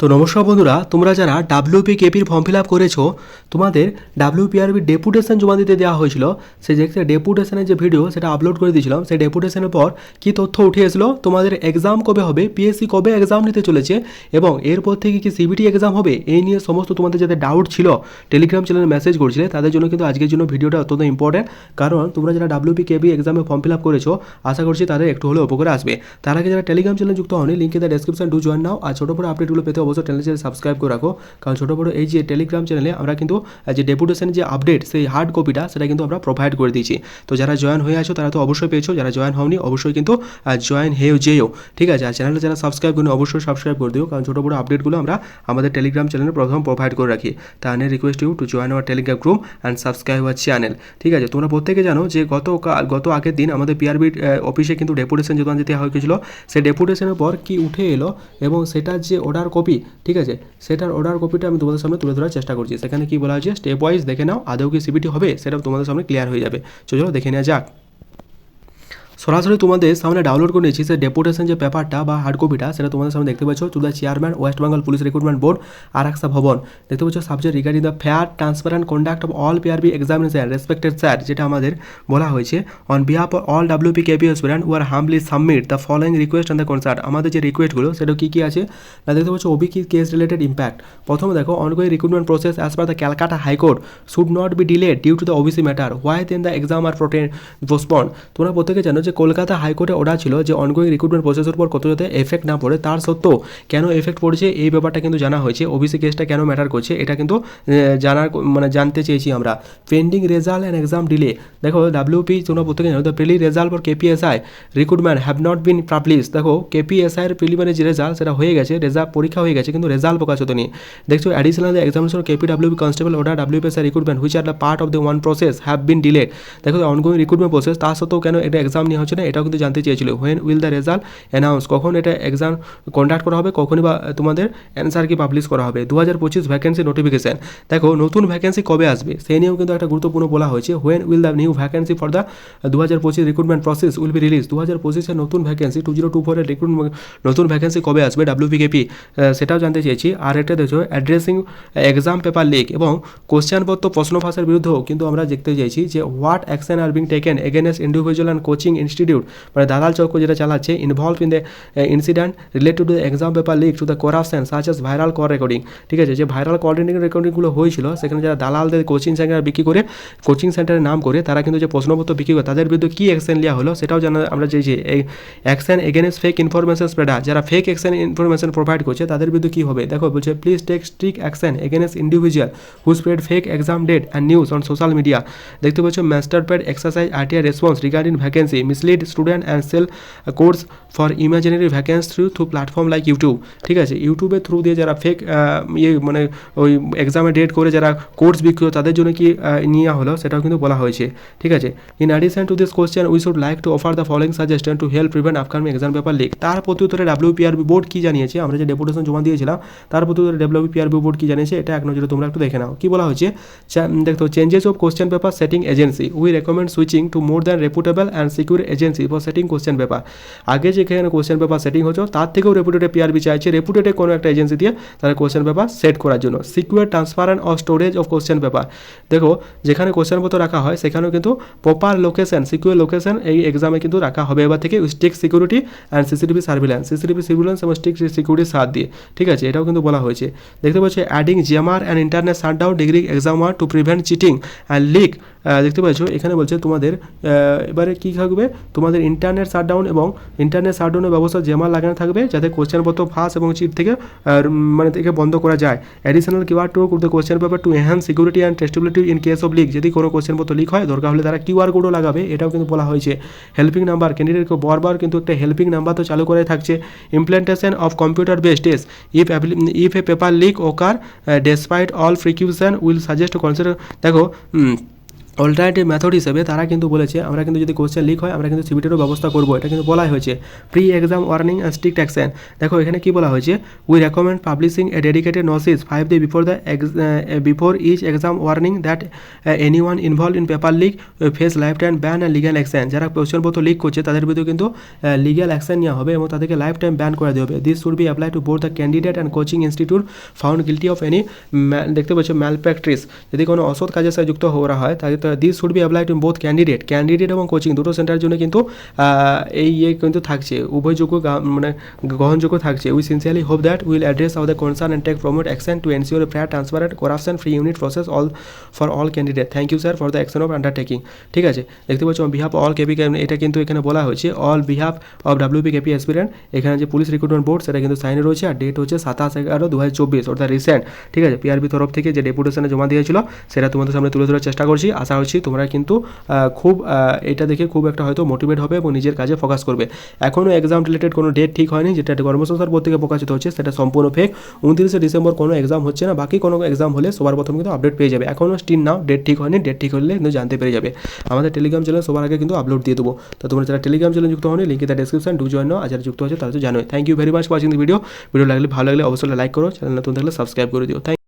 তো নমস্কার বন্ধুরা, তোমরা যারা ডাব্লিউপি কেপির ফর্ম ফিল আপ করেছ, তোমাদের ডাব্লিউপিআরবি ডেপুটেশন জমা দিতে দেওয়া হয়েছিল। সেই যে ডেপুটেশনের যে ভিডিও সেটা আপলোড করে দিয়েছিলাম। সেই ডেপুটেশনের পর কি তথ্য উঠে এসেছিল, তোমাদের এক্সাম কবে হবে পিএসসি কবে এক্সাম নিতে চলেছে, এবং এরপর থেকে কি সিবিটি এক্সাম হবে, এই নিয়ে সমস্ত তোমাদের যাদের ডাউট ছিল টেলিগ্রাম চ্যানেলে মেসেজ করছিলে, তাদের জন্য কিন্তু আজকের জন্য ভিডিওটা অত্যন্ত ইম্পর্টেন্ট কারণ তোমরা যারা ডাব্লিউপি কেবি এক্সামে ফর্ম ফিল আপ করেছ, আশা করছি তাদের একটু হলেও উপকারে আসবে। তার আগে যারা টেলিগ্রাম চ্যানেলে যুক্ত হয়নি লিঙ্কে the description to join now, আর ছোটো বড়ো আপডেটগুলো পেতে অবশ্যই চ্যানেল সাবস্ক্রাইব করে রাখো। কারণ ছোটো বড়ো এই যে টেলিগ্রাম চ্যানেলে আমরা কিন্তু যে ডেপুটেশন যে আপডেট সেই হার্ড কপিটা সেটা কিন্তু আমরা প্রোভাইড করে দিয়েছি। তো যারা জয়েন হয়ে আছো, তারা তো অবশ্যই পেয়েছ। যারা জয়েন হওনি, অবশ্যই কিন্তু জয়েন হেও যেও। ঠিক আছে? আর চ্যানেলে যারা সাবস্ক্রাইব করেনি, অবশ্যই সাবস্ক্রাইব করে দিও। কারণ ছোটো বড়ো আপডেটগুলো আমরা আমাদের টেলিগ্রাম চ্যানেলে প্রথম প্রোভাইড করে রাখি। তা আনে request you to join our Telegram group and subscribe our channel ঠিক আছে? তোমরা প্রত্যেকে জানো যে গত গত আগের দিন আমাদের পিআরবি অফিসে কিন্তু ডেপুটেশন জমা দিতে হয়েছিল, সেই ডেপুটেশনের পর কি উঠে এলো এবং সেটার যে অর্ডার কপি ঠিক আছে? সেটার অর্ডার কপিটা আমি তোমাদের সামনে তুলে ধরার চেষ্টা করছি। সেখানে কি বলা হয়েছে? স্টেপ ওয়াইজ দেখে নাও, আদৌ কি সিবিটি হবে? সেটা তোমাদের সামনে ক্লিয়ার হয়ে যাবে। চলো, দেখে নেওয়া যাক। সরাসরি তোমাদের সামনে ডাউনলোড করে নিয়েছি সে ডেপুটেশন যে পেপারটা বা হার্ড কপিটা সেটা তোমাদের সামনে দেখতে পাচ্ছ to the chairman West Bengal police recruitment board আর আরাকসা ভবন দেখতে পাচ্ছ subject regarding the fair transparent conduct of all PRB examination respected sir যেটা আমাদের বলা হয়েছে। On behalf of all WP KP student were humbly submit the following request and the concern আমাদের যে রিকোয়েস্টগুলো সেটা কী কী আছে? না, দেখতে পাচ্ছ ওবি কি কেস রিলেটেড ইম্প্যাক্ট প্রথমে দেখো ongoing recruitment process as per the Calcutta high court should not be delayed due to the OBC matter why then the exam are protein postpone তোমরা প্রত্যেকে জানো যে কলকাতা হাইকোর্টে অর্ডার ছিল যে অনগোয়িং রিক্রুটমেন্ট প্রসেসের উপর কত যাতে এফেক্ট না পড়ে, তার সত্ত্বেও কেন এফেক্ট পড়ছে, এই ব্যাপারটা কিন্তু জানা হয়েছে। ওবিসি কেসটা কেন ম্যাটার করছে, এটা কিন্তু জানার মানে জানতে চেয়েছি আমরা। Pending result and exam delay দেখো ডাব্লিউপি তোমরা প্রত্যেকে জানো the preli result for KPSI recruitment have not been publish দেখো কেপিএসআই এর প্রিলিমিনারি যে রেজাল্ট সেটা হয়ে গেছে রেজাল্ট পরীক্ষা হয়ে গেছে, কিন্তু রেজাল্ট প্রকাশ হতো নি দেখছ additional examination KP WP constable order WPSI recruitment which are the part of the one process have been delayed দেখো অনগোয়িং রিক্রুটমেন্ট প্রসেস তার সত্ত্বেও কেন এটা এক্সাম নেওয়া হচ্ছে না, এটাও কিন্তু জানতে চেয়েছিল। When will the result announce কখন এটা এক্সাম কন্ডাক্ট করা হবে? কখনই বা তোমাদের অ্যান্সার কি পাবলিশ করা হবে? দু হাজার পঁচিশ ভ্যাকেন্সি নোটিফিকেশন দেখো, নতুন ভ্যাকেন্সি কবে আসবে? সেই নিয়েও কিন্তু একটা গুরুত্বপূর্ণ বলা হয়েছে। When will the new vacancy for the দু হাজার পঁচিশ recruitment process will be release দু হাজার পঁচিশের নতুন ভ্যাকেন্সি টু জিরো টু ফোরের রিক্রুটমেন্ট নতুন ভ্যাকেন্সি কবে আসবে? ডাব্লিউপিকেপি সেটাও জানতে চেয়েছি। আর একটা দেখছ অ্যাড্রেসিং এক্সাম পেপার লিক এবং কোশ্চেনপত্র প্রশ্ন ফাঁসের বিরুদ্ধেও কিন্তু আমরা দেখতে চাইছি যে what action are being taken against individual and coaching institute মানে দালাল চক্র যেটা চালাচ্ছে involve in the incident related to the exam paper leak to the corruption such as viral call recording ঠিক আছে যে ভাইরাল কল রেকর্ডিংগুলো হয়েছিল সেখানে যারা দালালদের কোচিং সেন্টার বিক্রি করে কোচিং সেন্টারের নাম করে তারা কিন্তু যে প্রশ্নপত্র বিক্রি করে তাদের বিরুদ্ধে কী অ্যাকশন নেওয়া হলো সেটাও জানা আমরা চেয়েছি এই action against fake information spreader যারা ফেক অ্যাকশন ইনফরমেশন প্রোভাইড করছে তাদের বিরুদ্ধে কী হবে দেখো বলছে please take strict action against individual who spread fake exam date and news on social media দেখতে পাচ্ছ master pad exercise RTI response regarding vacancy mislead student and sell course for imaginary vacancy through through platform like YouTube ঠিক আছে? ইউটিউবের through দিয়ে যারা fake ইয়ে মানে ওই এক্সামে ডেট করে যারা কোর্স বিক্রি করে, তাদের জন্য কি নেওয়া হলো সেটাও কিন্তু বলা হয়েছে। ঠিক আছে? In addition to this question we should like to offer the following suggestion to help prevent upcoming exam paper leak তার প্রতি উত্তরে ডাব্লিউপিআরবি বোর্ড কি জানিয়েছে? আমরা যে ডেপুটেশন জমা দিয়েছিলাম, তার প্রতি উত্তরে ডাব্লিউপিআরবি বোর্ড কি জানিয়েছে? এটা এক নজরে তোমরা একটু দেখে নাও। কি বলা হয়েছে? দেখো changes of question paper setting agency we recommend switching to more than reputable and secure agency for setting question paper আগে যেখানে কোশ্চেন পেপার সেটিং হতো তার থেকেও রেপুটেড পিআরবি চাইছে। রেপুটেড কোনো একটা এজেন্সি দিয়ে তারা কোশ্চেন পেপার সেট করার জন্য। Secure transparent of storage of question paper দেখো, যেখানে কোশ্চেন পত্র রাখা হয়, সেখানেও কিন্তু প্রপার লোকেশন সিকিউর লোকেশন এই এক্সামে কিন্তু রাখা হবে। এবার থেকে strict security and CCTV surveillance CCTV surveillance এবং স্ট্রিক সিকিউরিটির সাথ দিয়ে। ঠিক আছে, এটাও কিন্তু বলা হয়েছে। দেখতে পাচ্ছি adding jammer and internet shutdown degree exam were to prevent cheating and leak দেখতে পাচ্ছ, এখানে বলছে তোমাদের এবারে কী থাকবে? তোমাদের ইন্টারনেট শাটডাউন এবং ইন্টারনেট শাটডাউনের ব্যবস্থা জেমা লাগানো থাকবে যাতে কোশ্চেনপত্র ফাঁস এবং চিট থেকে মানে থেকে বন্ধ করা যায়। Additional QR to the question paper to enhance security and testability in case of leak যদি কোনো কোশ্চেনপত্র লিক হয়, দরকার হলে তারা কিউআর কোডও লাগাবে, এটাও কিন্তু বলা হয়েছে। হেল্পিং নাম্বার ক্যান্ডিডেটকে বারবার কিন্তু একটা হেল্পিং নাম্বার তো চালু করে থাকছে। Implementation of computer based test if if a paper leak occur despite all precaution will suggest consider দেখো অল্টারনেটিভ মেথড হিসেবে তারা কিন্তু বলেছে, আমরা কিন্তু যদি কোশ্চেন লিক হয়, আমরা কিন্তু সিবিটিরও ব্যবস্থা করব। এটা কিন্তু বলা হয়েছে। Pre exam warning and strict action দেখো, এখানে কি বলা হয়েছে? We recommend publishing a dedicated notice five day before the before each exam warning that any one involve in paper leak face life time ban and legal action যারা কোশ্চেনপত্র leak করছে, তাদের বিরুদ্ধে কিন্তু লিগাল অ্যাকশন নেওয়া হবে এবং তাদেরকে লাইফ টাইম ব্যান করে দেওয়া হবে। This should be apply to board the candidate and coaching institute found guilty of any দেখতে পাচ্ছ ম্যাল প্র্যাকটিস যদি কোনো অসৎ কাজের সাথে যুক্ত হওয়া হয় তাহলে this should be apply to both candidate candidate এবং কোচিং দুটো সেন্টারের জন্য কিন্তু এই ইয়ে কিন্তু থাকছে, উভয়যোগ্য মানে গ্রহণযোগ্য থাকছে। We sincerely hope that will address of the concern and take prompt action to ensure fair transparent corruption free unit process all for all candidate thank you sir for the action of undertaking ঠিক আছে? দেখতে পাচ্ছি পাচ্ছ behalf all KP এটা কিন্তু এখানে বলা হয়েছে। All behalf of WP KP aspirant এখানে যে পুলিশ রিক্রুটমেন্ট বোর্ড সেটা কিন্তু সাইনে রয়েছে। আর ডেট হচ্ছে সাতাশ এগারো দু হাজার চব্বিশ অর্থাৎ রিসেন্ট ঠিক আছে? পিআরবি তরফ থেকে যে ডেপুটেশনে জমা দিয়েছিল, সেটা তোমাদের সামনে তুলে ধরার চেষ্টা করছি। আশা করছি তোমরা কিন্তু খুব এটা দেখে খুব একটা হয়তো মোটিভেট হবে এবং নিজের কাজে ফোকাস করবে। এখনও এক্সাম রিলেটেড কোনো ডেট ঠিক হয়নি, যেটা কর্মসংস্থার বোর্ড থেকে প্রকাশিত হচ্ছে, সেটা সম্পূর্ণ ফেক উনত্রিশে ডিসেম্বর কোনো এক্সাম হচ্ছে না, বাকি কোনো এক্সাম হলে সবার প্রথম কিন্তু আপডেট পেয়ে যাবে। এখনও স্টিল নাও ডেট ঠিক হয়নি ডেট ঠিক হলে কিন্তু জানতে পেরে যাবে। আমাদের টেলিগ্রাম চ্যানেল সবার আগে কিন্তু আপলোড দিয়ে দেবো। তো তোমরা যারা টেলিগ্রাম চ্যানেল যুক্ত হয়নি link the description to join আর যারা যুক্ত আছে তারা তো জানোই। Thank you very much watching the video video লাগলে ভালো লাগলে অবশ্যই লাইক করো। চ্যানেল নতুন থাকলে সাবস্ক্রাইব করে দিও। থ্যাংক